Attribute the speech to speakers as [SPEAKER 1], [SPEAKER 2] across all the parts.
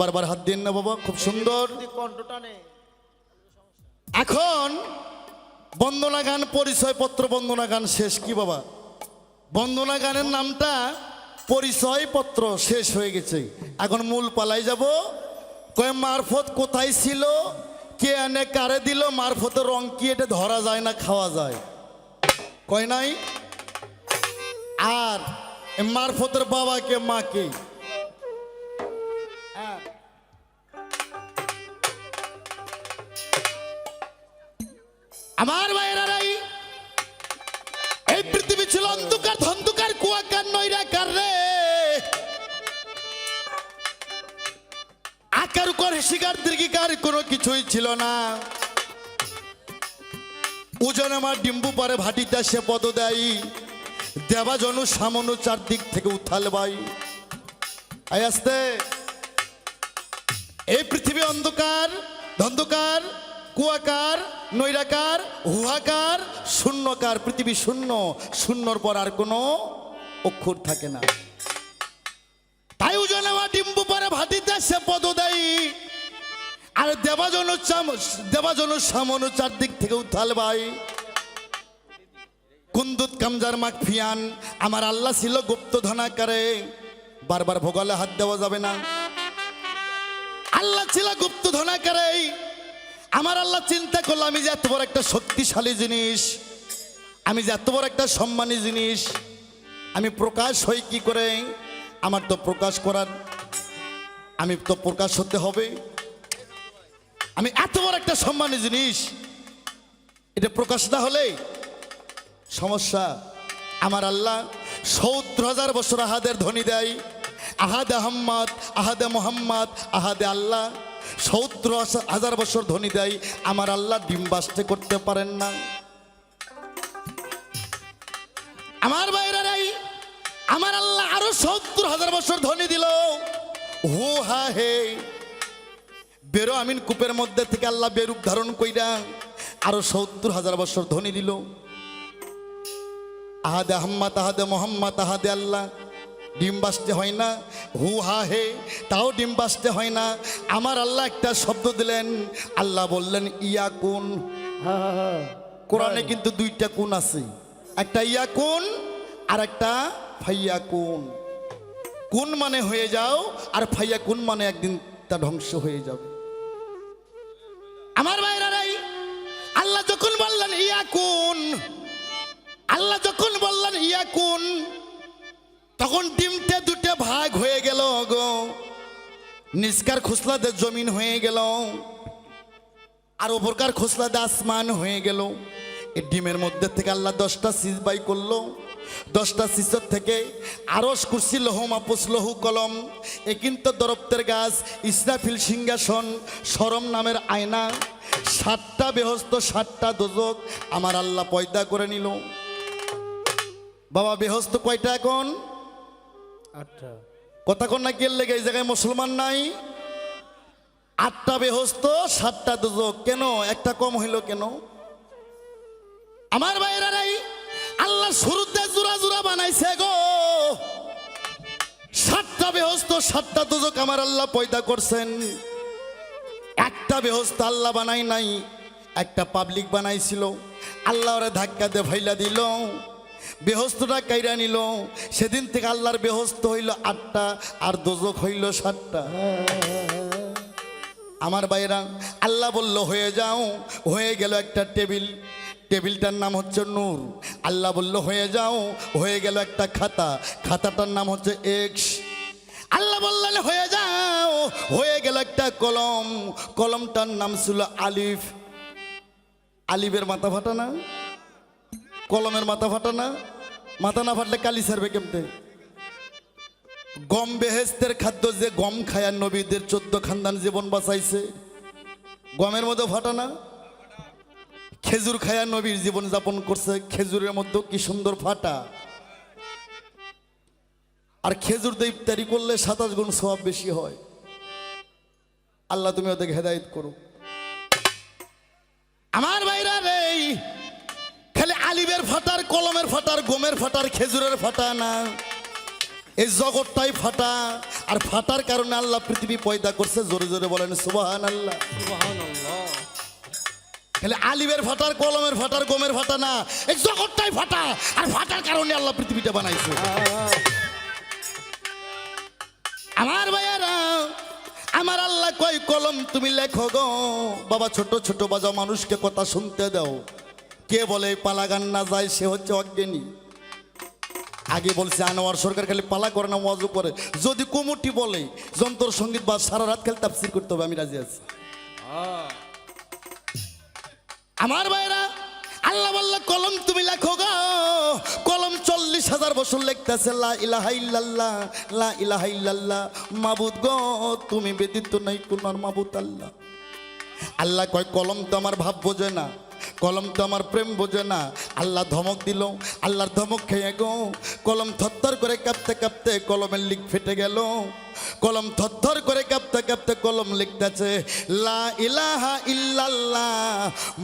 [SPEAKER 1] বারবার হাত দিন না বাবা, খুব সুন্দর। এখন বন্দনা গান, পরিচয়পত্র বন্দনা গান শেষ কি বাবা? বন্দনা গানের নামটা পরিচয়পত্র শেষ হয়ে গেছে। এখন মূল পালাই যাব। কয়ে, মারফত কোথায় ছিল? কে এনে কারে দিল? মারফতের রং কি এটা ধরা যায় না খাওয়া যায়? কয় নাই? আর মারফতের বাবাকে মাকে আমার ভাইয়েরাই এই পৃথিবী ছিল অন্ধকার, ধন্ধকার, কুয়াকার, নৈরাকার রে। আকার, উপর, শিকার, দীর্ঘিকার কোনো কিছুই ছিল না। ওজন আমার ডিম্বু পারে ভাটিটা সে পদ দেয়। দেবা জনু সামনু চারদিক থেকে উত্থাল ভাই আসতে। এই পৃথিবী অন্ধকার, ধন্ধকার, কুয়াকার নৈরাকার, হুহাকার, শূন্যকার, পৃথিবী শূন্য, শূন্যর পর আর কোনো অক্ষর থাকে না। তাই উজনেওয়া ডিম্বু পারে ভাটিতে সে পদ দেয় আর দেবাজন দেবাজন সামন চারদিক থেকে উঠাল ভাই। কুন্দুত কামজার মাখ ফিয়ান, আমার আল্লাহ ছিল গুপ্ত ধনাকারে। বারবার ভোগালে হাত দেওয়া যাবে না। আল্লাহ ছিল গুপ্ত ধনাকারে আমার আল্লাহ চিন্তা করল, আমি যে এত বড় একটা শক্তিশালী জিনিস, আমি যে এত বড় একটা সম্মানী জিনিস, আমি প্রকাশ হই কি করে? আমার তো প্রকাশ করার, আমি তো প্রকাশ হতে হবে। আমি এত বড় একটা সম্মানী জিনিস, এটা প্রকাশ না হলে সমস্যা। আমার আল্লাহ সত্তর হাজার বছর আহাদের ধ্বনি দেয়, আহাদে আহম্মদ, আহাদে মোহাম্মদ, আহাদে আল্লাহ। সত্তর হাজার বছর ধ্বনি দেয় আমার আল্লাহ ডিম বাস্তে করতে পারেন না। আমার বাইরাই আমার আল্লাহ আরও সত্তর হাজার বছর ধ্বনি দিল। হু, হা, হে। বেরো আমিন কূপের মধ্যে থেকে আল্লাহ বেরূপ ধারণ কইরা আরও সত্তর হাজার বছর ধ্বনি দিল। আহাদে আহম্মদ, আহাদে মোহাম্মদ, আহাদে আল্লাহ। ডিম বাসতে হয় না হু হা হে তাও ডিম বাসতে হয় না। আমার আল্লাহ একটা শব্দ দিলেন আল্লাহ বললেন ইয়া কোন। কোরআনে কিন্তু দুইটা কোন আছে। একটা ইয়া কোন আর একটা ফাইয়া কোন। কোন মানে হয়ে যাও আর ফাইয়া কোন মানে একদিন তা ধ্বংস হয়ে যাবে। আমার ভাইরারাই আল্লাহ যখন বললেন ইয়া কোন আল্লাহ যখন বললেন ইয়া কোন তখন ডিমটা দুটো ভাগ হয়ে গেল গো। নিষ্কার খুসলাদের জমিন হয়ে গেল। আর ওপরকার খোসলাতে আসমান হয়ে গেল। এই ডিমের মধ্যে থেকে আল্লাহ দশটা সিজ বাই করল। দশটা সিসর থেকে আরস কুরসি, লহু মাপুস, লহু কলম এ কিন্তু দরপ্তের গাছ, ইসরাফিল সিংহাসন, সরম নামের আয়না, সাতটা বেহস্ত, সাতটা দোজক আমার আল্লাহ পয়দা করে নিল। বাবা, বেহস্ত কয়টা এখন? কথা কন না কেল লেগে এই জায়গায় মুসলমান নাই? আটটা বেহস্ত, সাতটা দুজক। কেন? একটা কম হইল কেন? আমার বাইরারাই আল্লাহ শুরুতে জোড়া জোড়া বানাইছে গো। সাতটা বেহস্ত, সাতটা দুজক আমার আল্লাহ পয়দা করছেন। একটা বেহস্ত আল্লাহ বানাই নাই, একটা পাবলিক বানাইছিল। আল্লাহ ওরা ধাক্কা দিয়ে ভাইলা দিল। বেহস্তটা কাইরা নিল। সেদিন থেকে আল্লাহর বেহস্ত হইল আটটা, আর দোজক হইল সাতটা। আমার বাইরা আল্লাহ বলল, হয়ে যাও। হয়ে গেল একটা টেবিল। টেবিলটার নাম হচ্ছে নূর। আল্লাহ বলল, হয়ে যাও। হয়ে গেল একটা খাতা। খাতাটার নাম হচ্ছে এক্স। আল্লাহ বললেন, হয়ে যাও। হয়ে গেল একটা কলম। কলমটার নাম ছিল আলিফ। আলিফের মাথা ফাটা না? কলমের মাথা ফাটা না? মাথা না ফাটলে কালি সারবে কেমতে? গম বেহেস্তের খাদ্য যে গম খায়ার নবীদের চোদ্দ খানদান জীবন বাঁচাইছে। গমের মধ্যে ফাটা না? খেজুর খায়া নবীর জীবন যাপন করছে। খেজুরের মধ্যে কি সুন্দর ফাটা? আর খেজুর দিয়ে ইফতারি করলে সাতাশ গুণ সব বেশি হয়। আল্লাহ তুমি ওদের হেদায়ত করো। আমার বাইরা রে কলমের ফাটার, গমের ফাটার, খেজুরের ফাটা না। এই জগৎটাই ফাটা। আর ফাটার কারণে আল্লাহ পৃথিবী পয়দা করছে, জোরে জোরে বলেন সুবাহান আল্লাহ খালি আলিমের ফাটার, কলমের ফাটার, গমের ফাটা না। এই জগৎটাই ফাটা। আর ফাটার কারণে আল্লাহ পৃথিবীটা বানাইছে। আমার ভাইয়ারা, আমার আল্লাহ কয় কলম তুমি লেখো গো। বাবা, ছোট ছোট বাজা মানুষকে কথা শুনতে দাও। কে বলে পালা গান না যায়, সে হচ্ছে অজ্ঞানী। আগে বলছে, আনোয়ার সরকার খালি পালা করে না মজু করে। যদি কুমুটি বলে, যন্ত্র সংগীত বা সারা রাত খালি তাফসির করতে হবে, আমি রাজি আছি। আমার ভাইরা, আল্লাহ বললা, কলম তুমি লেখো গো। কলম চল্লিশ হাজার বছর লিখতেছে, লা ইলাহা ইল্লাল্লাহ, লা ইলাহা ইল্লাল্লাহ। মাবুদ গো, তুমি ব্যতীত নাই কোন মাবুদ আল্লাহ। আল্লাহ কয়, কলম তো আমার ভাব বোঝে না। কলম তো আমার প্রেম বোঝে না। আল্লাহ ধমক দিল, আল্লাহর ধমক খেয়ে গো। কলম থরথর করে কাঁপতে কাঁপতে কলমের লিক ফেটে গেল। কলম থরথর করে কাঁপতে কাঁপতে কলম লিখতেছে, লা ইলাহা ইল্লাল্লাহ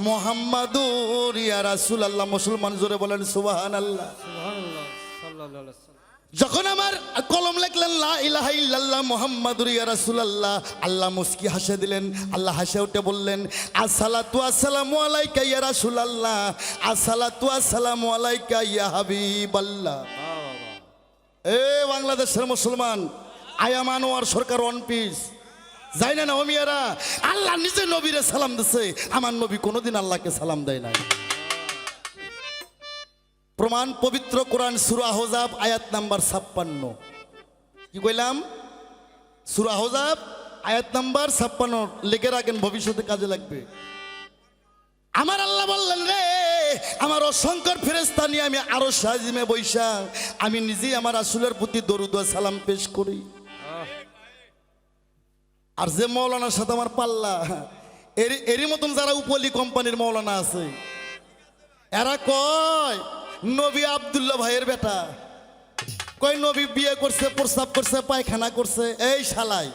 [SPEAKER 1] মোহাম্মদুর ইয়া রাসূলুল্লাহ। মুসলমান জোরে বলেন, সুবহানাল্লাহ।
[SPEAKER 2] সুবহানাল্লাহ, সাল্লাল্লাহু আলাইহি
[SPEAKER 1] যখন আমার কলম লেখলেন, লা ইলাহা ইল্লাল্লাহ মুহাম্মাদুর ইয়া রাসূলুল্লাহ আল্লাহ মুস্কি হাসে দিলেন। আল্লাহ হাসে উঠে বললেন, আসসালাতু আসসালামু আলাইকা ইয়া রাসূলুল্লাহ আসসালাতু আসসালামু আলাইকা ইয়া হাবিবাল্লাহ এ বাংলাদেশের মুসলমান আয়াম আনোয়ার সরকার ওয়ান পিস। যাই না না ওমিয়ারা আল্লাহ নিজে নবীরে সালাম দিছে। আমার নবী কোনোদিন আল্লাহকে সালাম দেয় নাই। প্রমাণ পবিত্র কোরআন সুরা হোজাব আয়াত নাম্বার ছাপ্পান্ন। কি কইলাম? সুরা হোজাব আয়াত নাম্বার ছাপ্পান্ন, লিখে রাখেন, ভবিষ্যতে কাজে লাগবে। আমার আল্লাহ বললেন, রে, আমার অসংখ্য ফেরেস্তা নিয়ে আমি আরও সাজিমে বৈশা আমি নিজেই আমার আসুলের প্রতি দরুদ সালাম পেশ করি। আর যে মৌলানার সাথে আমার পাল্লা এরই এরই মতন যারা উপলি কোম্পানির মৌলানা আছে, এরা কয় নবী আব্দুল্লাহ ভাইয়ের বেটা। কই নবী বিয়ে করছে প্রস্তাব করছে, পায়খানা করছে। এই শালাই,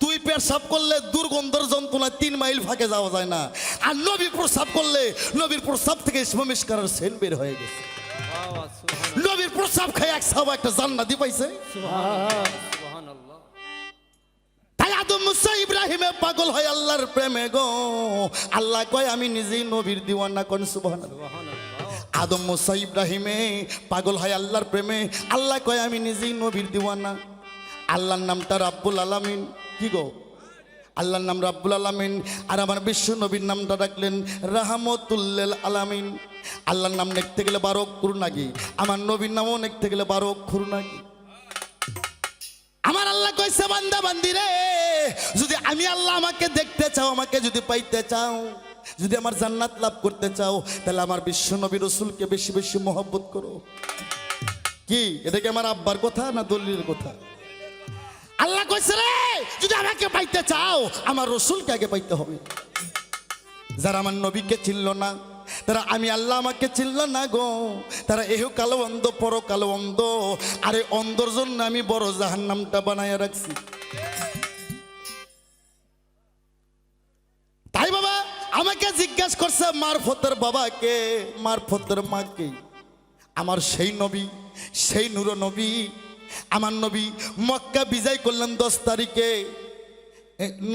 [SPEAKER 1] তুই পেশাব করলে দুর্গন্ধর যন্ত্রণা তিন মাইল ফাঁকে যাওয়া যায় না। আর নবী প্রস্তাব করলে, নবীর প্রস্তাব থেকে সমিষ্কারের সেন বের হয়ে গেছে। নবীর প্রস্তাব খায় এক সাহাবা একটা জান্নাতি পাইছে। আদম মুসা ইব্রাহিমে পাগল হয় আল্লাহর প্রেমে গো। আল্লাহ কয়, আমি নিজেই নবীর দিওয়ানা কোন সুবহানাল্লাহ। আদম মুসা ইব্রাহিমে, পাগল হয় আল্লাহর প্রেমে। আল্লাহ কয়, আমি নিজেই নবীর দিওয়ানা। আল্লাহর নামটা রাব্বুল আলামিন। কি গো? আল্লাহর নাম রাব্বুল আলামিন। আর আমার বিশ্ব নবীর নামটা রাখলেন রাহমতুল্লাল আলামিন। আল্লাহর নাম লিখতে গেলে বারো অক্ষর নাকি আমার নবীর নামও দেখতে গেলে বারো অক্ষর নাকি আমার আল্লাহ কইছে বান্দা বান্দি রে। যদি আমি আল্লাহ আমাকে দেখতে চাও, আমাকে যদি পাইতে চাও যদি আমার জান্নাত লাভ করতে চাও, তাহলে আমার বিশ্ব নবী রসুলকে বেশি বেশি মহব্বত করো। কি? এটা কি আমার আব্বার কথা না দলিলের কথা? আল্লাহ কইছে রে, যদি আমাকে পাইতে চাও, আমার রসুলকে আগে পাইতে হবে। যারা আমার নবীকে চিনল না, তারা আমি আল্লাহ আমাকে চিনল না গো। তারা এহ কালো অন্ধ, পর কালো অন্ধ। আরে অন্ধর জন্য আমি বড় জাহান নামটা বানায় রাখছি। আমাকে জিজ্ঞাসা করছে, মারফতের বাবাকে, মারফতের মাকে। আমার সেই নবী, সেই নূর নবী, আমার নবী মক্কা বিজয় করলেন দশ তারিখে।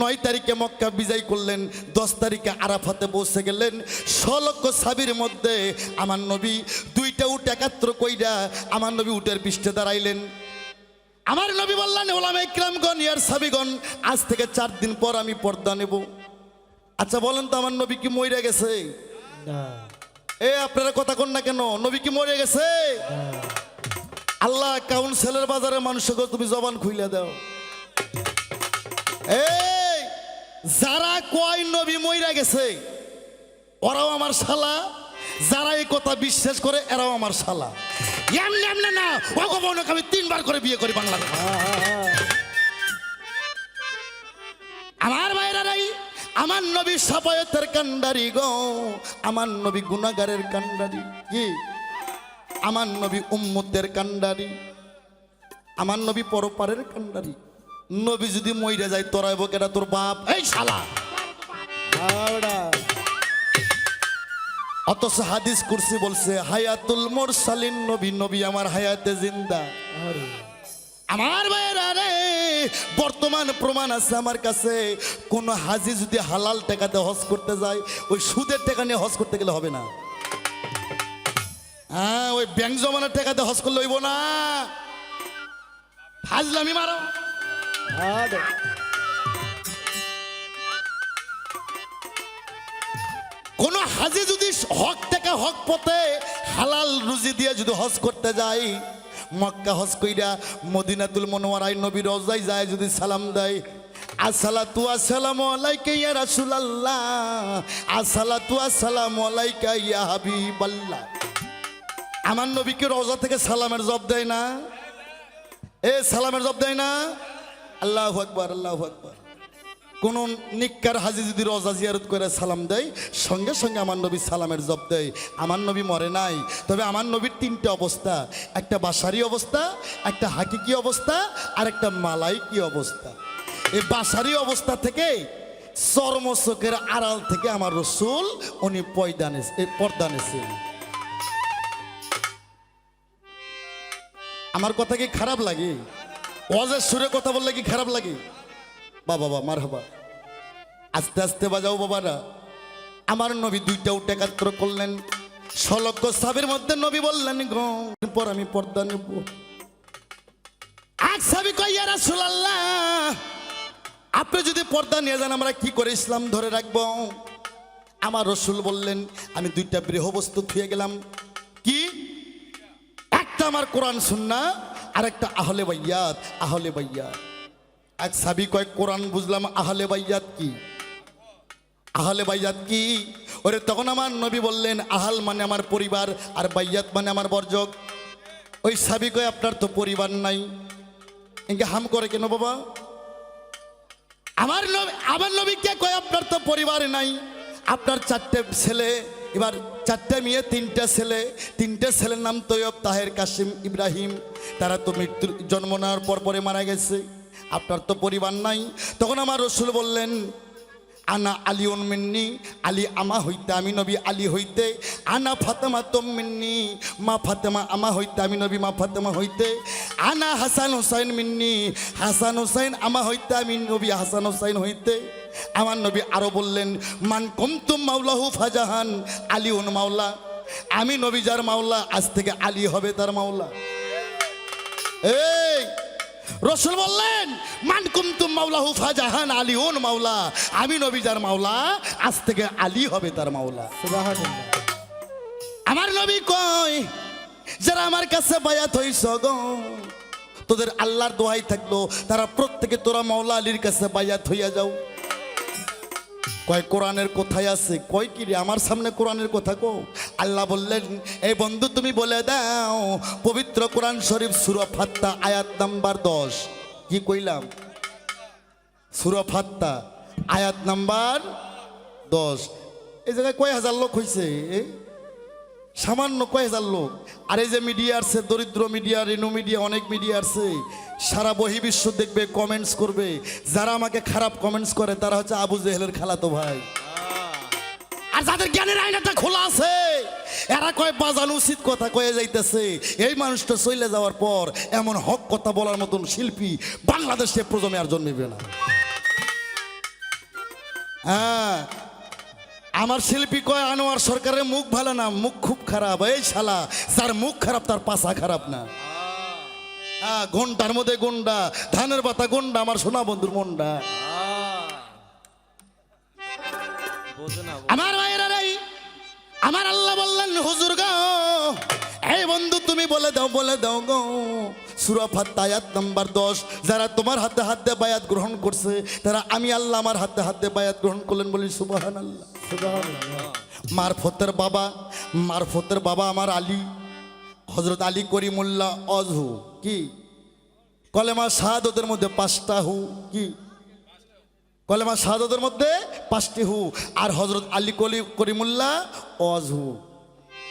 [SPEAKER 1] নয় তারিখে মক্কা বিজয় করলেন, দশ তারিখে আরাফাতে বসে গেলেন। ষোলক্ষ সাবির মধ্যে আমার নবী দুইটা উট একাত্র কইরা আমার নবী উটের পৃষ্ঠে দাঁড়াইলেন। আমার নবী বললেন, ওলামে ইকরামগণ, ইয়ার সাবিগণ, আজ থেকে চার দিন পর আমি পর্দা নেব। আচ্ছা বলেন তো আমার নবী কি মরে গেছে? এ আপনারা কথা কন না কেন? নবী কি মরে গেছে? আল্লাহ কাউন্সিলের বাজারে মানুষকে তুমি জবান খুইলে দাও। এই যারা কয় নবী মইরা গেছে ওরাও আমার শালা। যারা এই কথা বিশ্বাস করে এরাও আমার শালা। এমনি এমনি না ভগবানকে আমি তিনবার করে বিয়ে করি বাংলাদেশ। আমার নবী সাপায়তের কান্ডারি গো। আমার নবী গুনাগারের কান্ডারি কি? আমার নবী উম্মতের কান্ডারি আমার নবী পরপারের কান্ডারি নবী যদি মইরা যায় তোরাইব কেটা তোর বাপ? এই শালা! অথচ হাদিস কুরসি বলছে, হায়াতুল মোরসালিন নবী নবী আমার হায়াতে জিন্দা। আমার ভাইয়েরা রে, বর্তমান প্রমাণ আছে আমার কাছে। কোন হাজি যদি হালাল টাকাতে হজ করতে যায়, ওই সুদের টাকা নিয়ে হজ করতে গেলে হবে না। হ্যাঁ ওই ব্যাংক জমানোর টাকাতে হজ করলে হইব না। হাজলামি মারো। কোন হাজি যদি হক টাকা হক পথে হালাল রুজি দিয়ে যদি হজ করতে যায় মক্কা হজ কইরা মদিনাতুল মনোয়ারাই নবী রজাই যায় যদি সালাম দেয়, আসসালাতু আসসালামু ইয়া আলাইকা ইয়া আমার নবীকে রওজা থেকে সালামের জব দেয় না? এ, সালামের জব দেয় না? আল্লাহু আকবার আল্লাহু আকবার। কোন নিক্কার হাজি যদি রজা জিয়ারত করে সালাম দেয়, সঙ্গে সঙ্গে আমার নবী সালামের জব দেয়। আমার নবী মরে নাই। তবে আমার নবীর তিনটে অবস্থা। একটা বাসারি অবস্থা, একটা হাকিকি অবস্থা, আর একটা মালাইকি অবস্থা। এই বাসারি অবস্থা থেকে চর্মচকের আড়াল থেকে আমার রসুল, উনি পয়দানে পর্দানেছেন আমার কথা কি খারাপ লাগে? ওয়াজের সুরে কথা বললে কি খারাপ লাগে? বাবা বাবা মার হবা আস্তে আস্তে বাজাও বাবারা। আমার নবী দুইটা উঠে একাত্র করলেন। সলক্ষ সাবের মধ্যে নবী বললেন পর আমি পর্দা নেব। এক সাবি কইয়া রাসূলুল্লাহ, আপনি যদি পর্দা নিয়ে যান, আমরা কি করে ইসলাম ধরে রাখব? আমার রসুল বললেন, আমি দুইটা বৃহবস্তু থুয়ে গেলাম। কি? একটা আমার কোরআন শুননা আর একটা আহলে বাইয়াত আহলে বাইয়াত। এক সাবি কয়, কোরআন বুঝলাম, আহলে বাইয়াত কি? আহলে বাইয়াত কি? ওরে তখন আমার নবী বললেন, আহাল মানে আমার পরিবার, আর বাইয়াত মানে আমার বর্জক। ওই সাবি কয়, আপনার তো পরিবার নাই। একে হাম করে কেন বাবা? আমার নবী, আমার নবীকে কয়, আপনার তো পরিবার নাই? আপনার চারটে ছেলে, এবার চারটে মেয়ে, তিনটা ছেলে। তিনটে ছেলের নাম তৈয়ব তাহের কাসিম ইব্রাহিম। তারা তো মৃত্যুর জন্ম নেওয়ার পর পরে মারা গেছে। আপনার তো পরিবার নাই। তখন আমার রসুল বললেন, আনা আলী মিন্নি, আলী আমা হইতে আমি নবী, আলী হইতে। আনা ফাতেমা তোম মিন্নি, মা ফাতেমা আমা হইতে আমি নবী, মা ফাতেমা হইতে। আনা হাসান হুসাইন মিন্নি, হাসান হুসাইন আমা হইতে আমি নবী, হাসান হুসাইন হইতে। আমার নবী আরও বললেন, মান কমতুম মাওলাহু ফাজাহান আলী উন মাওলা। আমি নবী যার মাওলা, আজ থেকে আলী হবে তার মাওলা। এই! রসুল বললেন মান কুমতুম মাওলাহু ফাজাহান আলী ওন মাওলা। আমি নবী যার মাওলা আজ থেকে আলী হবে তার মাওলা। আমার নবী কয় যারা আমার কাছে বায়াত হইছ গো তোদের আল্লাহর দোহাই থাকল। তারা প্রত্যেকে তোরা মাওলা আলীর কাছে বায়াত হইয়া যাও। কয়, কোরআনের কোথায় আছে? কয়, কি রে, আমার সামনে কোরআনের কথা কো আল্লাহ বললেন এই বন্ধু, তুমি বলে দাও, পবিত্র কোরআন শরীফ সুরফাত্তা আয়াত নাম্বার দশ। কি কইলাম? সুরফাত্তা আয়াত নাম্বার দশ। এই জায়গায় কয় হাজার লোক হয়েছে সামান্য কয় হাজার লোক। আর এই যে মিডিয়া আছে দরিদ্র মিডিয়া রেনু মিডিয়া অনেক মিডিয়া আছে সারা বহির্বিশ্ব দেখবে কমেন্টস করবে। যারা আমাকে খারাপ কমেন্টস করে, তারা হচ্ছে আবু জেহেলের খালাতো ভাই। আর যাদের জ্ঞানের আয়নাটা খোলা আছে, এরা কয়, বাজানো উচিত কথা কয়ে যাইতেছে। এই মানুষটা চলে যাওয়ার পর এমন হক কথা বলার মতন শিল্পী বাংলাদেশে প্রজমে আর জন্মিবে না। হ্যাঁ আমার শিল্পী কয়, আনোয়ার সরকারের মুখ ভালো না, মুখ খুব খারাপ। এই শালা, যার মুখ খারাপ, তার পাশা খারাপ না। হ্যাঁ ঘণ্টার মধ্যে গুন্ডা, ধানের পাতা গুন্ডা, আমার সোনা বন্ধুর মন্ডা। আমার ভাইয়েরা আমার আল্লাহ বললেন, হুজুর গো, এই বন্ধু তুমি বলে দাও বলে দাও গো। সুরা ফাত্তা আয়াত নাম্বার দশ। যারা তোমার হাতে হাত দিয়ে বায়াত গ্রহণ করছে তারা আমি আল্লাহ আমার হাতে হাত দিয়ে বায়াত গ্রহণ করলেন বলি সুবাহান আল্লাহ মারফতের বাবা মারফতের বাবা আমার আলী হজরত আলী করিমুল্লাহ অজহু কি? কলেমা শাহাদতের মধ্যে পাঁচটা হু কি? কলেমা শাহাদতের মধ্যে পাঁচটি হু আর হজরত আলী কলি করিমুল্লাহ অজহু।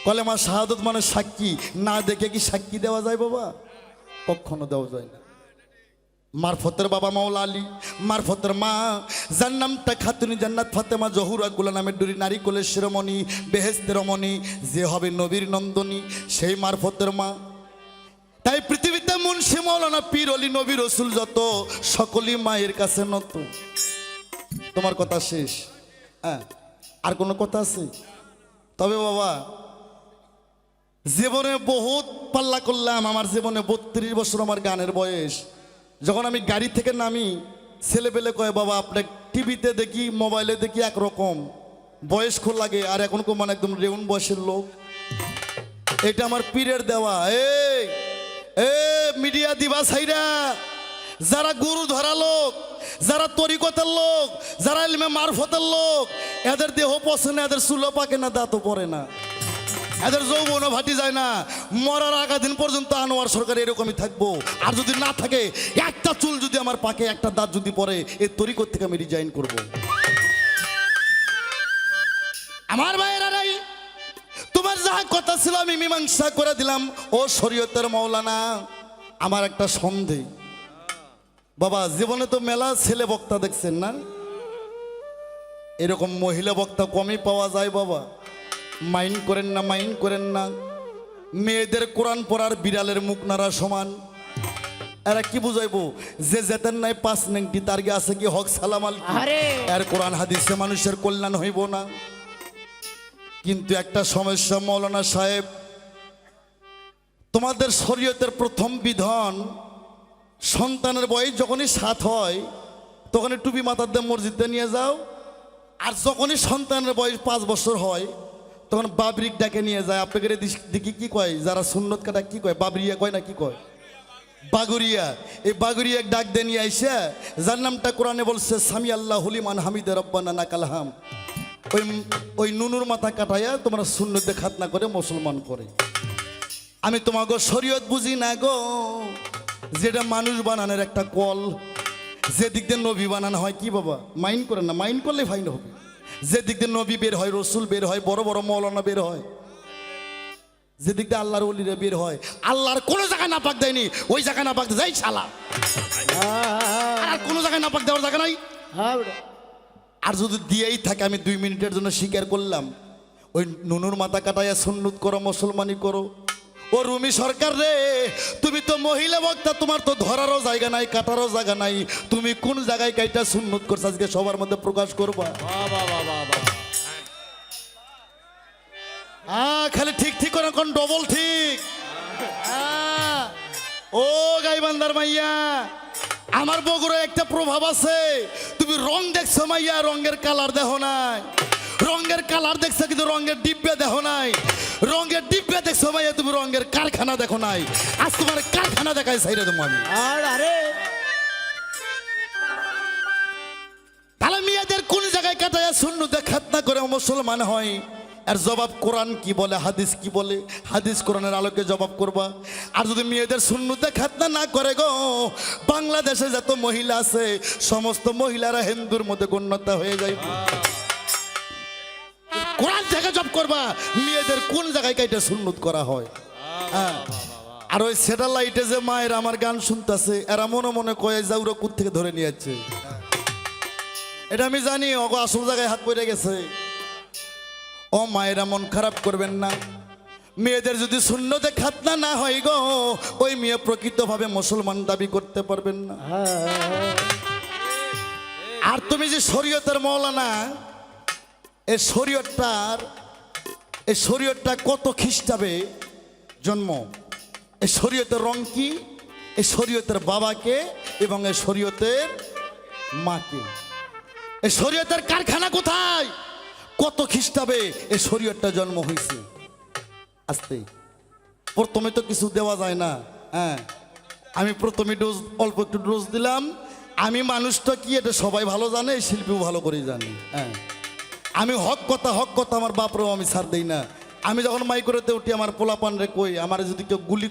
[SPEAKER 1] কলেমা শাহাদত মানে সাক্ষী না দেখে কি সাক্ষী দেওয়া যায় বাবা? কখনো দেওয়া যায় না। মারফতের বাবা মাওলা আলী, মারফতের মা, যার নামটা খাতুনি জান্নাত ফাতেমা জহুরা গুলা নামের ডুরি নারী কোলের শিরোমণি বেহেস্তের রমণী, যে হবে নবীর নন্দনী, সেই মারফতের মা। তাই পৃথিবীতে মুন্সি মৌলানা পীর অলি, নবী রসুল যত, সকলই মায়ের কাছে নত। তোমার কথা শেষ। হ্যাঁ আর কোনো কথা আছে? তবে বাবা জীবনে বহুত পাল্লা করলাম আমার জীবনে বত্রিশ বছর আমার গানের বয়স। যখন আমি গাড়ি থেকে নামি ছেলেপেলে কয় বাবা আপনার টিভিতে দেখি মোবাইলে দেখি একরকম। বয়স্ক লাগে আর এখন মানে একদম রেউন বয়সের লোক। এটা আমার পীরের দেওয়া। এই এ মিডিয়া দিবা সাইরা। যারা গুরু ধরা লোক যারা তরিকতের লোক যারা ইলমে মারফতের লোক এদের দেহ পছন্দ না, এদের চুলো পাকে না দাঁতও পড়ে না। এদের যৌবনও ভাটি যায় না। মরার আগা দিন পর্যন্ত আনোয়ার সরকার এরকমই থাকব। আর যদি না থাকে, একটা চুল যদি আমার পাকে, একটা দাঁত যদি পরে এই তরিকত থেকে আমি রিজাইন করব। আমার ভাইয়েরা রাই তোমার যাহা কথা ছিল আমি মীমাংসা করে দিলাম। ও শরীয়তের মৌলানা, আমার একটা সন্দেহ। বাবা, জীবনে তো মেলা ছেলে বক্তা দেখছেন না এরকম মহিলা বক্তা কমই পাওয়া যায় বাবা। মাইন্ড করেন না মাইন্ড করেন না। মেয়েদের কোরআন পড়ার বিড়ালের মুখ নাড়া সমান। এরা কি বুঝাইবো? যে যেতেন নাই পাঁচ নেংটি তার গে আছে কি হক সালাম আল
[SPEAKER 2] আরে।
[SPEAKER 1] এর কোরআন হাদিসে মানুষের কল্যাণ হইব না। কিন্তু একটা সমস্যা মৌলানা সাহেব তোমাদের শরীয়তের প্রথম বিধান সন্তানের বয়স যখনই সাত হয় তখনই টুপি মাতার দিয়ে মসজিদে নিয়ে যাও আর যখনই সন্তানের বয়স পাঁচ বছর হয় তখন বাবরিক ডাকে নিয়ে যায় আপনাদের দেখি কি কয়? যারা সুন্নত কাটা কি কয়? বাবরিয়া কয় না কি কয়? বাগুরিয়া। এই বাগুরিয়া ডাক দিয়ে নিয়ে আইসা, যার নামটা কোরআনে বলছে, সামি আল্লাহ হুলিমান হামিদে রব্বানা নাকালহাম ওই ওই নুনুর মাথা কাটাইয়া তোমরা শূন্যতে খাতনা করে মুসলমান করে। আমি তোমাকে শরীয়ত বুঝি না গো। যেটা মানুষ বানানোর একটা কল যে দিক দিয়ে নবী বানানো হয়, কি বাবা? মাইন্ড করেন না, মাইন্ড করলে ফাইন হবে। যে দিক দিয়ে নবী বের হয়, রসুল বের হয়, বড় বড় মৌলানা বের হয় যে দিক দিয়ে আল্লাহর অলিরা বের হয়, আল্লাহর কোনো জায়গায় না পাক দেয়নি, ওই জায়গায় না পাক দেয় শালা। আর কোনো জায়গায় না পাক দেওয়ার জায়গা নাই। আর যদি দিয়েই থাকে, আমি দুই মিনিটের জন্য স্বীকার করলাম, ওই নুনুর মাথা কাটাইয়া সুন্নুত করো, মুসলমানি করো। ও রুমি সরকার রে, তুমি তো মহিলা বক্তা, তোমার তো ধরারও জায়গা নাই, কাটারও জায়গা নাই। তুমি কোন জায়গায় কাইটা সুন্নত করছ? আজকে সবার মধ্যে প্রকাশ করবা। খালি ঠিক ঠিক করে কোন ডবল ঠিক। ও গাইবান্দার মাইয়া, আমার বগুড়া একটা প্রভাব আছে। তুমি রং দেখছ মাইয়া, রঙের কালার দেখো নাই। রঙের কালার দেখছ কিন্তু রঙের ডিব্বে দেখো নাই। রঙের ডিব্বে দেখছ মাইয়া তুমি রঙের কারখানা দেখো নাই। আজ তোমার কারখানা দেখাই সাইরে দেবো আমি।
[SPEAKER 2] আর আরে।
[SPEAKER 1] তাহলে মেয়েদের কোন জায়গায় কাটায় শূন্যতে খাতনা করে মুসলমান হয়? আর জবাব কোরআন কি বলে হাদিস কি বলে? হাদিস কোরআনের আলোকে জবাব করবা? আর যদি মেয়েদের শূন্যতে খাতনা না করে গো বাংলাদেশে যত মহিলা আছে সমস্ত মহিলারা হিন্দুর মধ্যে গণ্যতা হয়ে জব করবা? মেয়েদের কোন জায়গায় কাইটা সুন্নত করা হয়? হ্যাঁ। আর ওই স্যাটেলাইটে যে মায়ের আমার গান শুনতেছে, এরা মনে মনে কয়ে যাউরা কুত থেকে ধরে নিয়ে যাচ্ছে। এটা আমি জানি অগ আসল জায়গায় হাত পড়ে গেছে। ও মায়েরা মন খারাপ করবেন না। মেয়েদের যদি শূন্যতে খাতনা না হয় গো, ওই মেয়ে প্রকৃতভাবে মুসলমান দাবি করতে পারবেন না। আর তুমি যে শরীয়তের মৌলানা এই শরীয়তটার এই শরীয়তটা কত খ্রিস্টাবে জন্ম? এই শরীয়তের রং কি? এই শরীয়তের বাবাকে এবং এই শরীয়তের মাকে এই শরীয়তের কারখানা কোথায়? কত খ্রিস্টাবে এই শরীয়তটা জন্ম হয়েছে আসতে। প্রথমে তো কিছু দেওয়া যায় না। হ্যাঁ। আমি প্রথমে ডোজ, অল্প একটু ডোজ দিলাম। আমি মানুষটা কি, এটা সবাই ভালো জানে, শিল্পীও ভালো করে জানে। হ্যাঁ। আমি হক কথা হক কথা আমার বাপরেও আমি ছাড় দেই না। আমি যখন মাইকোরেতে উঠি, আমার পোলাপান রে কই, আমার যদি কেউ গুলি